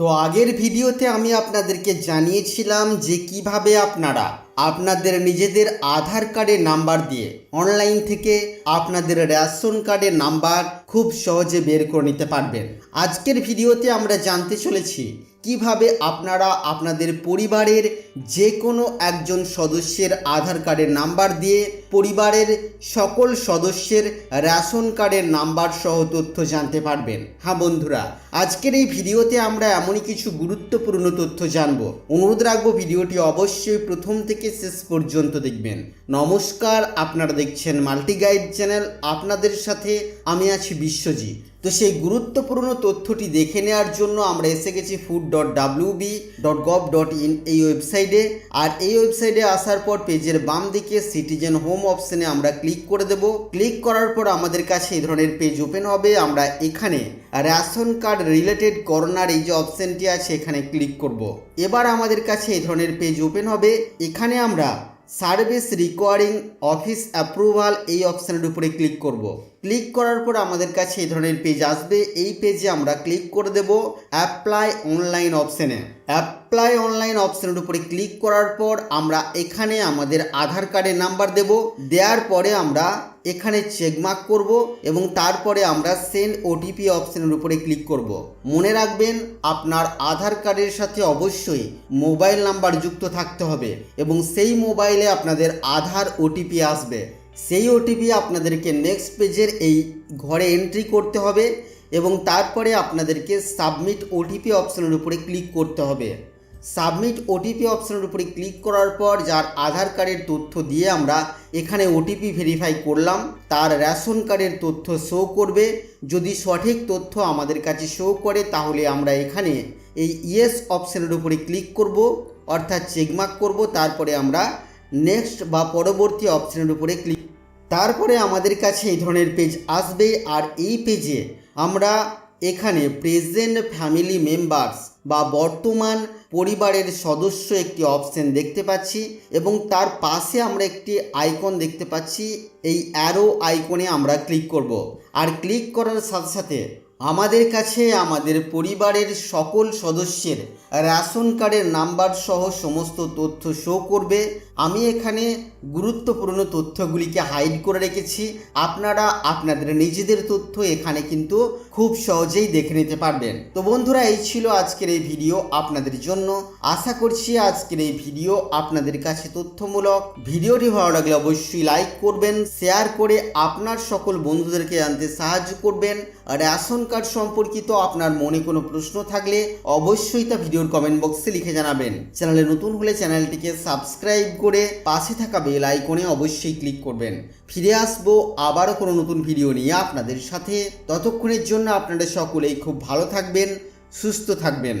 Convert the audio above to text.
তো আগের ভিডিওতে আমি আপনাদেরকে জানিয়েছিলাম যে কীভাবে আপনারা আপনাদের নিজেদের আধার কার্ডের নাম্বার দিয়ে অনলাইন থেকে আপনাদের রেশন কার্ডের নাম্বার খুব সহজে বের করে নিতে পারবেন। আজকের ভিডিওতে আমরা জানতে চলেছি কীভাবে আপনারা আপনাদের পরিবারের যে কোনো একজন সদস্যের আধার কার্ডের নাম্বার দিয়ে পরিবারের সকল সদস্যের রেশন কার্ডের নাম্বার সহ তথ্য জানতে পারবেন। হ্যাঁ বন্ধুরা, আজকের এই ভিডিওতে আমরা এমনই কিছু গুরুত্বপূর্ণ তথ্য জানব। অনুরোধ রাখব ভিডিওটি অবশ্যই প্রথম থেকে শেষ পর্যন্ত দেখবেন। নমস্কার আপনারা দেখছেন মাল্টি গাইড চ্যানেল। আপনাদের সাথে আমি আছি বিশ্বজিৎ। তো সেই গুরুত্বপূর্ণ তথ্যটি দেখে নেওয়ার জন্য আমরা এসে গেছি food dot W B dot gov dot in এই ওয়েবসাইটে আর এই ওয়েবসাইটে আসার পর পেজের বাম দিকে সিটিজেন হোম অপশনে আমরা ক্লিক করে দেব। ক্লিক করার পর আমাদের কাছে এই ধরনের পেজ ওপেন হবে। আমরা এখানে রেশন কার্ড রিলেটেড করোনার এই যে অপশনটি আছে, এখানে ক্লিক করব। এবার আমাদের কাছে এই ধরনের পেজ ওপেন হবে। এখানে আমরা সার্ভিস রিকোয়ারিং অফিস অ্যাপ্রুভাল এই অপশানের উপরে ক্লিক করব। ক্লিক করার পর আমাদের কাছে এই ধরনের পেজ আসবে। এই পেজে আমরা ক্লিক করে দেব অ্যাপ্লাই অনলাইন অপশানে অ্যাপ্লাই অনলাইন অপশানের উপরে ক্লিক করার পর আমরা এখানে আমাদের আধার কার্ডের নাম্বার দেব। দেওয়ার পরে আমরা এখানে চেকমার্ক করব এবং তারপরে আমরা সেন্ড ওটিপি অপশানের উপরে ক্লিক করব। মনে রাখবেন, আপনার আধার কার্ডের সাথে অবশ্যই মোবাইল নাম্বার যুক্ত থাকতে হবে এবং সেই মোবাইলে আপনাদের আধার ওটিপি আসবে। সেই ওটিপি আপনাদেরকে নেক্সট পেজের এই ঘরে এন্ট্রি করতে হবে এবং তারপরে আপনাদেরকে সাবমিট ওটিপি অপশনের উপরে ক্লিক করতে হবে। সাবমিট ওটিপি অপশনের উপরে ক্লিক করার পর যার আধার কার্ডের তথ্য দিয়ে আমরা এখানে ওটিপি ভেরিফাই করলাম, তার রেশন কার্ডের তথ্য শো করবে। যদি সঠিক তথ্য আমাদের কাছে শো করে, তাহলে আমরা এখানে এই ইয়েস অপশনের উপরে ক্লিক করব, অর্থাৎ চেকমার্ক করব, তারপরে আমরা নেক্সট বা পরবর্তী অপশনের উপরে ক্লিক তারপরে আমাদের কাছে এই ধরনের পেজ আসবে, আর এই পেজে আমরা এখানে প্রেজেন্ট ফ্যামিলি মেম্বার্স বা বর্তমান পরিবারের সদস্য একটি অপশন দেখতে পাচ্ছি এবং তার পাশে আমরা একটি আইকন দেখতে পাচ্ছি। এই অ্যারো আইকনে আমরা ক্লিক করব। আর ক্লিক করার সাথে সাথে আমাদের কাছে আমাদের পরিবারের সকল সদস্যের রেশন কার্ডের নাম্বার সহ সমস্ত তথ্য শো করবে। আমি এখানে গুরুত্বপূর্ণ তথ্যগুলিকে হাইড করে রেখেছি। আপনারা আপনাদের নিজেদের তথ্য এখানে কিন্তু খুব সহজেই দেখে নিতে পারবেন। তো বন্ধুরা, এই ছিল আজকের এই ভিডিও আপনাদের জন্য। আশা করছি আজকের এই ভিডিও আপনাদের কাছে তথ্যমূলক। ভিডিওটি ভালো লাগলে অবশ্যই লাইক করবেন শেয়ার করে আপনার সকল বন্ধুদেরকে জানতে সাহায্য করবেন। রেশন কার্ড সম্পর্কিত আপনার মনে কোনো প্রশ্ন থাকলে অবশ্যই তা ভিডিওর কমেন্ট বক্সে লিখে জানাবেন। চ্যানেলে নতুন হলে চ্যানেলটিকে সাবস্ক্রাইব করে পাশে থাকা বেল আইকনে অবশ্যই ক্লিক করবেন। ফিরে আসব আবারও কোনো নতুন ভিডিও নিয়ে আপনাদের সাথে। ততক্ষণের জন্য আপনারা সকলেই খুব ভালো থাকবেন, সুস্থ থাকবেন।